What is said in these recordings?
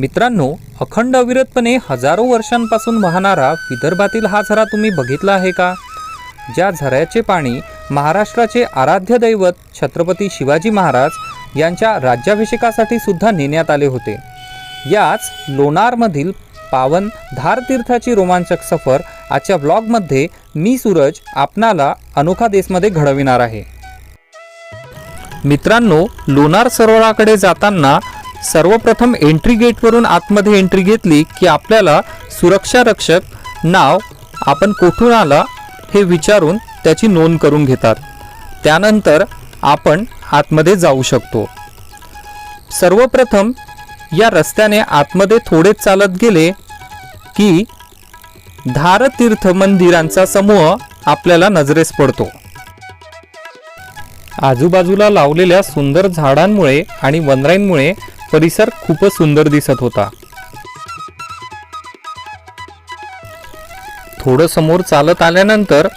मित्रांनो अखंड अविरतपणे हजारो वर्षांपासून वाहणारा विदर्भातील हा झरा तुम्ही बघितला आहे का? ज्या झऱ्याचे पाणी महाराष्ट्राचे आराध्य दैवत छत्रपती शिवाजी महाराज यांच्या राज्याभिषेकासाठी सुद्धा नेण्यात आले होते. याच लोणारमधील पावन धार तीर्थाची रोमांचक सफर आजच्या ब्लॉगमध्ये मी सूरज आपणाला अनोखा देशमध्ये घडविणार आहे. मित्रांनो लोणार सरोवराकडे जाताना सर्वप्रथम एंट्री गेटवरून आतमध्ये एंट्री घेतली की आपल्याला सुरक्षा रक्षक नाव आपण कोठून आला हे विचारून त्याची नोंद करून घेतात. त्यानंतर आपण आतमध्ये जाऊ शकतो. सर्वप्रथम या रस्त्याने आतमध्ये थोडे चालत गेले की धारतीर्थ मंदिरांचा समूह आपल्याला नजरेस पडतो. आजूबाजूला लावलेल्या सुंदर झाडांमुळे आणि वनराईंमुळे परिसर खूपच सुंदर दिसत होता. थोडं समोर चालत आल्यानंतर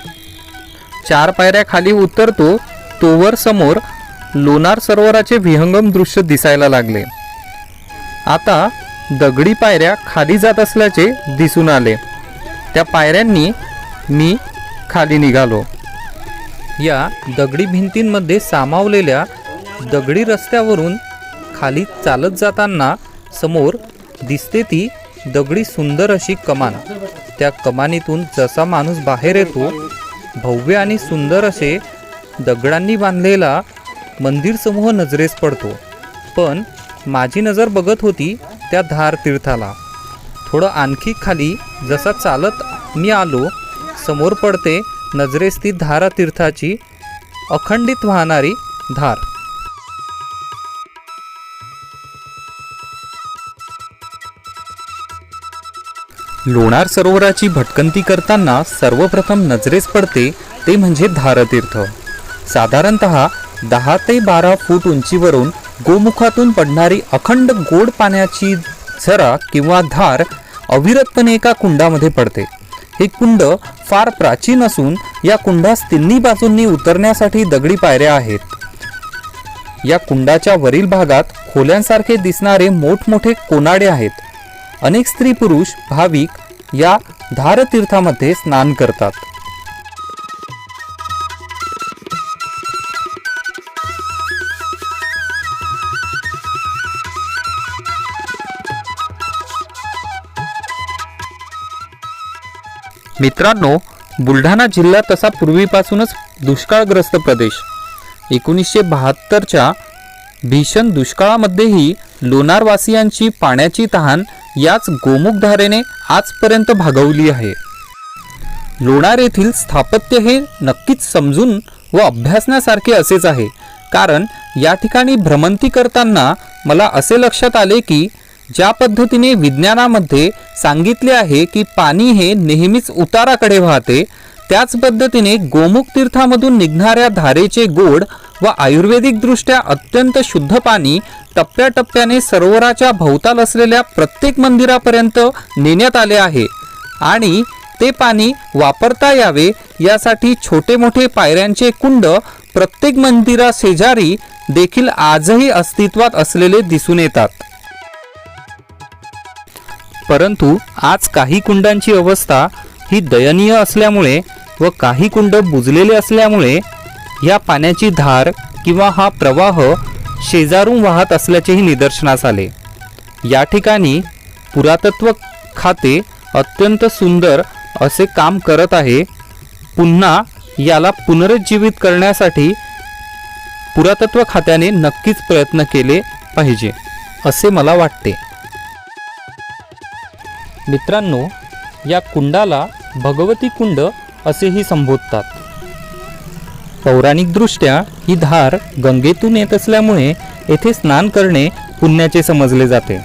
चार पायऱ्या खाली उतरतो तोवर समोर लोणार सरोवराचे विहंगम दृश्य दिसायला लागले. आता दगडी पायऱ्या खाली जात असल्याचे दिसून आले. त्या पायऱ्यांनी मी खाली निघालो. या दगडी भिंतींमध्ये सामावलेल्या दगडी रस्त्यावरून खाली चालत जाताना समोर दिसते ती दगडी सुंदर अशी कमान. त्या कमानीतून जसा माणूस बाहेर येतो भव्य आणि सुंदर असे दगडांनी बांधलेला मंदिर समूह नजरेस पडतो. पण माझी नजर बघत होती त्या धार तीर्थाला. थोडं आणखी खाली जसा चालत मी आलो समोर पडते नजरेस ती धारा तीर्थाची अखंडित वाहणारी धार. लोणार सरोवराची भटकंती करताना सर्वप्रथम नजरेस पडते ते म्हणजे धारतीर्थ. साधारणत दहा ते बारा फूट उंचीवरून गोमुखातून पडणारी अखंड गोड पाण्याची झरा किंवा धार अविरतपणे एका कुंडामध्ये पडते. हे कुंड फार प्राचीन असून या कुंडास तिन्ही बाजूंनी उतरण्यासाठी दगडी पायऱ्या आहेत. या कुंडाच्या वरील भागात खोल्यांसारखे दिसणारे मोठमोठे कोनाडे आहेत. अनेक स्त्री पुरुष भाविक या धारतीर्थामध्ये स्नान करतात. मित्रांनो बुलढाणा जिल्हा तसा पूर्वीपासूनच दुष्काळग्रस्त प्रदेश. एकोणीसशे बहात्तरच्या भीषण दुष्काळामध्येही लोणारवासियांची पाण्याची तहान याच गोमुखधारेने आजपर्यंत भागवली आहे. लोणार येथील स्थापत्य हे नक्कीच समजून व अभ्यासण्यासारखे असेच आहे. कारण या ठिकाणी भ्रमंती करताना मला असे लक्षात आले की ज्या पद्धतीने विज्ञानामध्ये सांगितले आहे की पाणी हे नेहमीच उताराकडे वाहते त्याच पद्धतीने गोमुख तीर्थामधून निघणाऱ्या धारेचे गोड व आयुर्वेदिक दृष्ट्या अत्यंत शुद्ध पाणी टप्प्याटप्प्याने सरोवराच्या भोवताल असलेल्या प्रत्येक मंदिरापर्यंत नेण्यात आले आहे. आणि ते पाणी वापरता यावे यासाठी छोटे मोठे पायऱ्यांचे कुंड प्रत्येक मंदिरा शेजारी देखील आजही अस्तित्वात असलेले दिसून येतात. परंतु आज काही कुंडांची अवस्था ही दयनीय असल्यामुळे व काही कुंड बुजलेले असल्यामुळे या पाण्याची धार किंवा हा प्रवाह शेजारून वाहत असल्याचेही निदर्शनास आले. या ठिकाणी पुरातत्व खाते अत्यंत सुंदर असे काम करत आहे. पुन्हा याला पुनरुज्जीवित करण्यासाठी पुरातत्व खात्याने नक्कीच प्रयत्न केले पाहिजे असे मला वाटते. मित्रांनो या कुंडाला भगवती कुंड असेही संबोधतात. पौराणिकदृष्ट्या ही धार गंगेतून येत असल्यामुळे येथे स्नान करणे पुण्याचे समजले जाते.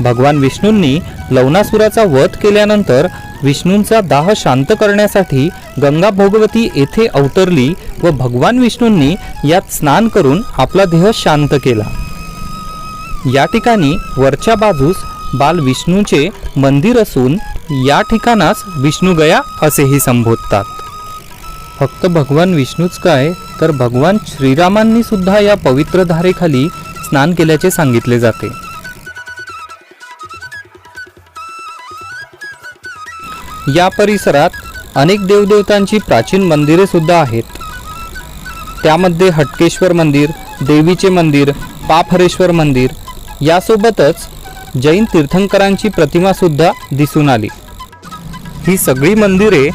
भगवान विष्णूंनी लवणासुराचा वध केल्यानंतर विष्णूंचा दाह शांत करण्यासाठी गंगा भोगवती येथे अवतरली व भगवान विष्णूंनी यात स्नान करून आपला देह शांत केला. या ठिकाणी वरच्या बाजूस बाल विष्णूचे मंदिर असून या ठिकाणास विष्णुगया असेही संबोधतात. फक्त भगवान विष्णूच काय तर भगवान श्रीरामांनी सुद्धा या पवित्र धारेखाली स्नान केल्याचे सांगितले जाते. या परिसरात अनेक देवदेवतांची प्राचीन मंदिरे सुद्धा आहेत. त्यामध्ये हटकेश्वर मंदिर देवीचे मंदिर पापहरेश्वर मंदिर यासोबतच जैन तीर्थंकरांची प्रतिमा सुद्धा दिसून आली. ही सगळी मंदिरे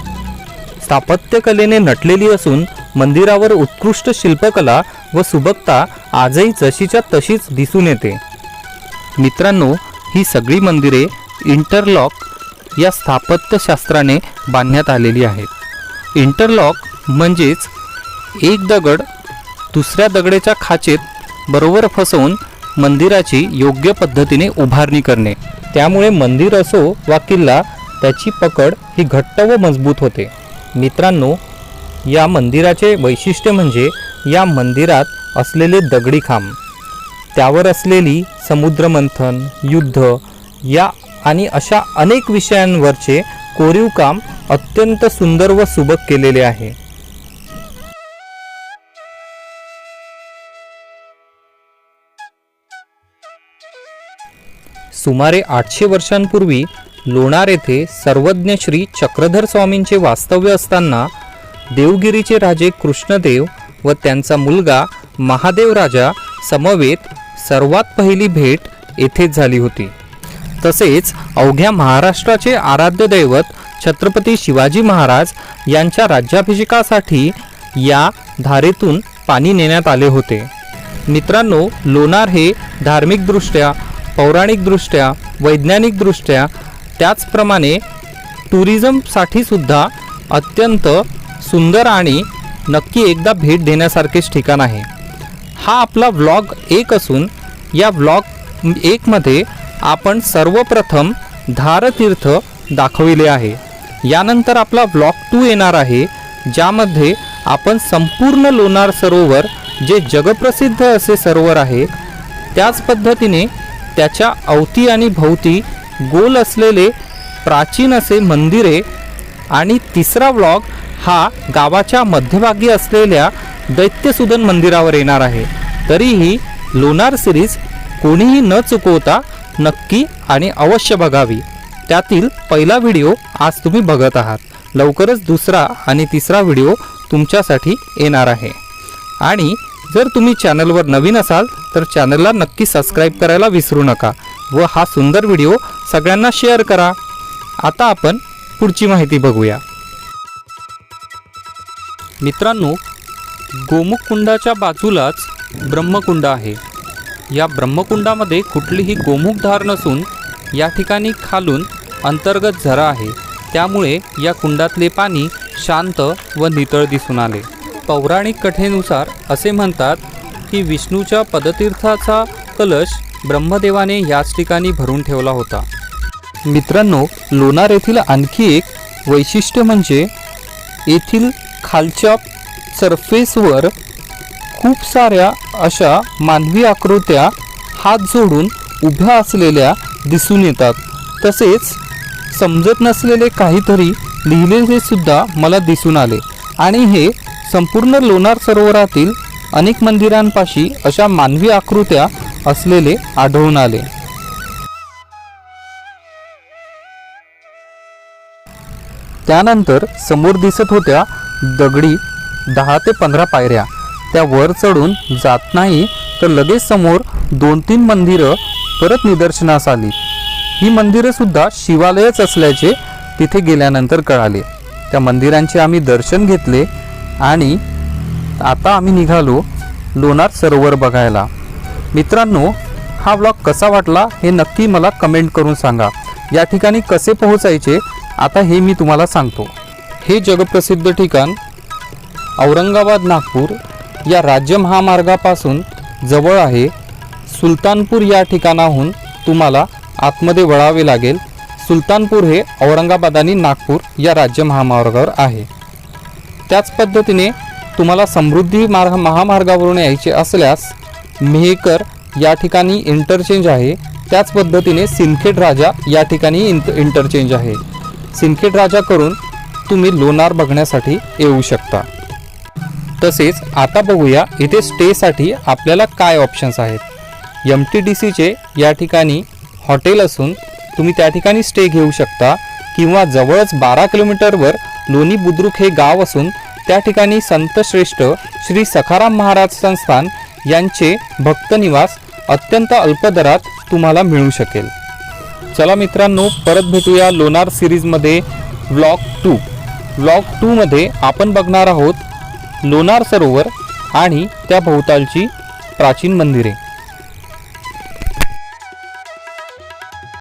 स्थापत्यकलेने नटलेली असून मंदिरावर उत्कृष्ट शिल्पकला व सुबकता आजही जशीच्या तशीच दिसून येते. मित्रांनो ही सगळी मंदिरे इंटरलॉक या स्थापत्यशास्त्राने बांधण्यात आलेली आहेत. इंटरलॉक म्हणजेच एक दगड दुसऱ्या दगडेच्या खाचेत बरोबर फसवून मंदिराची योग्य पद्धतीने उभारणी करणे. त्यामुळे मंदिर असो वा किल्ला त्याची पकड ही घट्ट व मजबूत होते. मित्रांनो या मंदिराचे वैशिष्ट्य म्हणजे या मंदिरात असलेले दगडी खांब त्यावर असलेली समुद्रमंथन युद्ध या आणि अशा अनेक विषयांवरचे कोरीव काम अत्यंत सुंदर व सुबक केलेले आहे. सुमारे आठशे वर्षांपूर्वी लोणार येथे सर्वज्ञ श्री चक्रधर स्वामींचे वास्तव्य असताना देवगिरीचे राजे कृष्णदेव व त्यांचा मुलगा महादेव राजा समवेत सर्वात पहिली भेट येथेच झाली होती. तसेच अवघ्या महाराष्ट्राचे आराध्य दैवत छत्रपती शिवाजी महाराज यांच्या राज्याभिषेकासाठी या धारेतून पाणी नेण्यात आले होते. मित्रांनो लोणार हे धार्मिकदृष्ट्या पौराणिकदृष्ट्या वैज्ञानिकदृष्ट्या त्याचप्रमाणे टुरिझमसाठी सुद्धा अत्यंत सुंदर आणि नक्की एकदा भेट देण्यासारखेच ठिकाण आहे. हा आपला व्लॉग एक असून या व्लॉग एकमध्ये आपण सर्वप्रथम धारतीर्थ दाखविले आहे. यानंतर आपला व्लॉग टू येणार आहे ज्यामध्ये आपण संपूर्ण लोणार सरोवर जे जगप्रसिद्ध असे सरोवर आहे त्याच पद्धतीने त्याच्या अवती आणि भोवती गोल असलेले प्राचीन असे मंदिरे आणि तिसरा ब्लॉग हा गावाच्या मध्यभागी असलेल्या दैत्यसुदन मंदिरावर येणार आहे. तरीही लोणार सिरीज कोणीही न चुकवता नक्की आणि अवश्य बघावी. त्यातील पहिला व्हिडिओ आज तुम्ही बघत आहात. लवकरच दुसरा आणि तिसरा व्हिडिओ तुमच्यासाठी येणार आहे. आणि जर तुम्ही चॅनलवर नवीन असाल तर चॅनलला नक्की सबस्क्राईब करायला विसरू नका व हा सुंदर व्हिडिओ सगळ्यांना शेअर करा. आता आपण पुढची माहिती बघूया. मित्रांनो गोमुख कुंडाच्या बाजूलाच ब्रह्मकुंड आहे. या ब्रह्मकुंडामध्ये कुठलीही गोमुख धार नसून या ठिकाणी खालून अंतर्गत झरा आहे. त्यामुळे या कुंडातले पाणी शांत व नितळ दिसून आले. पौराणिक कथेनुसार असे म्हणतात की विष्णूच्या पदतीर्थाचा कलश ब्रह्मदेवाने याच ठिकाणी भरून ठेवला होता. मित्रांनो लोणार येथील आणखी एक वैशिष्ट्य म्हणजे येथील खालच्या सरफेसवर खूप साऱ्या अशा मानवी आकृत्या हात जोडून उभ्या असलेल्या दिसून येतात. तसेच समजत नसलेले काहीतरी लिहिलेले सुद्धा मला दिसून आले. आणि हे संपूर्ण लोणार सरोवरातील अनेक मंदिरांपाशी अशा मानवी आकृत्या असलेले आढळून आले. त्यानंतर समोर दिसत होत्या दगडी दहा ते पंधरा पायऱ्या. त्या वर चढून जात नाही तर लगेच समोर दोन तीन मंदिरं परत निदर्शनास आली. ही मंदिरं सुद्धा शिवालयच असल्याचे तिथे गेल्यानंतर कळाले. त्या मंदिरांचे आम्ही दर्शन घेतले आणि आता आम्ही निघालो लोणार सरोवर बघायला. मित्रांनो हा व्लॉग कसा वाटला हे नक्की मला कमेंट करून सांगा. या ठिकाणी कसे पोहोचायचे आता हे मी तुम्हाला सांगतो. हे जगप्रसिद्ध ठिकाण औरंगाबाद नागपूर या राज्य महामार्गापासून जवळ आहे. सुलतानपूर या ठिकाणाहून तुम्हाला आतमध्ये वळावे लागेल. सुलतानपूर हे औरंगाबाद आणि नागपूर या राज्य महामार्गावर आहे. त्याच पद्धतीने तुम्हाला समृद्धी मार्ग महामार्गावरून यायचे असल्यास मेहकर या ठिकाणी इंटरचेंज आहे. त्याच पद्धतीने सिंदखेड राजा या ठिकाणी इंट इंटरचेंज आहे. सिंदखेड राजा करून तुम्ही लोणार बघण्यासाठी येऊ शकता. तसेच आता बघूया इथे स्टेसाठी आपल्याला काय ऑप्शन्स आहेत. एम टी डी सीचे या ठिकाणी हॉटेल असून तुम्ही त्या ठिकाणी स्टे घेऊ शकता किंवा जवळच बारा किलोमीटरवर लोणी बुद्रुक हे गाव असून त्या ठिकाणी संतश्रेष्ठ श्री सखाराम महाराज संस्थान यांचे भक्तनिवास अत्यंत अल्प दरात तुम्हाला मिळू शकेल. चला मित्रांनो परत भेटूया लोणार सिरीजमध्ये व्लॉग टू. व्लॉग टूमध्ये आपण बघणार आहोत लोणार सरोवर आणि त्या भोवतालची प्राचीन मंदिरे.